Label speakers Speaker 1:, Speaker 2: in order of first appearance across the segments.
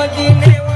Speaker 1: મદીને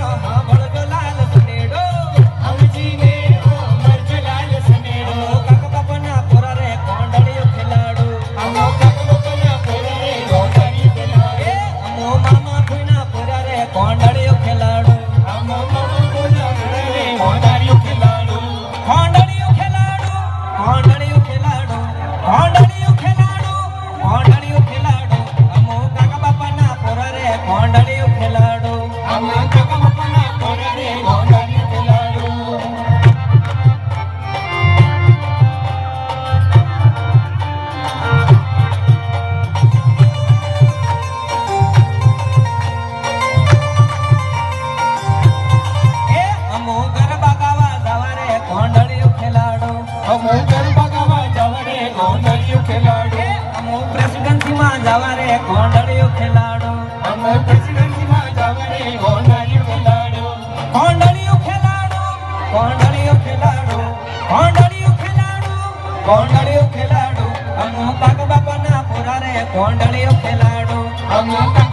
Speaker 1: અમો પ્રેસિડેન્સી માં જવા રે કોંડળિયો ખેલાડો.
Speaker 2: અમે પ્રેસિડેન્સીમાં જવાની હોનારી ખેલાડો.
Speaker 1: કોંડળિયો ખેલાડો. કોંડળિયો ખેલાડો. કોંડળિયો ખેલાડો. કોંડળિયો ખેલાડો. અમો પાગ બાપા ના પુરા રે કોંડળિયો ખેલાડો
Speaker 2: અમે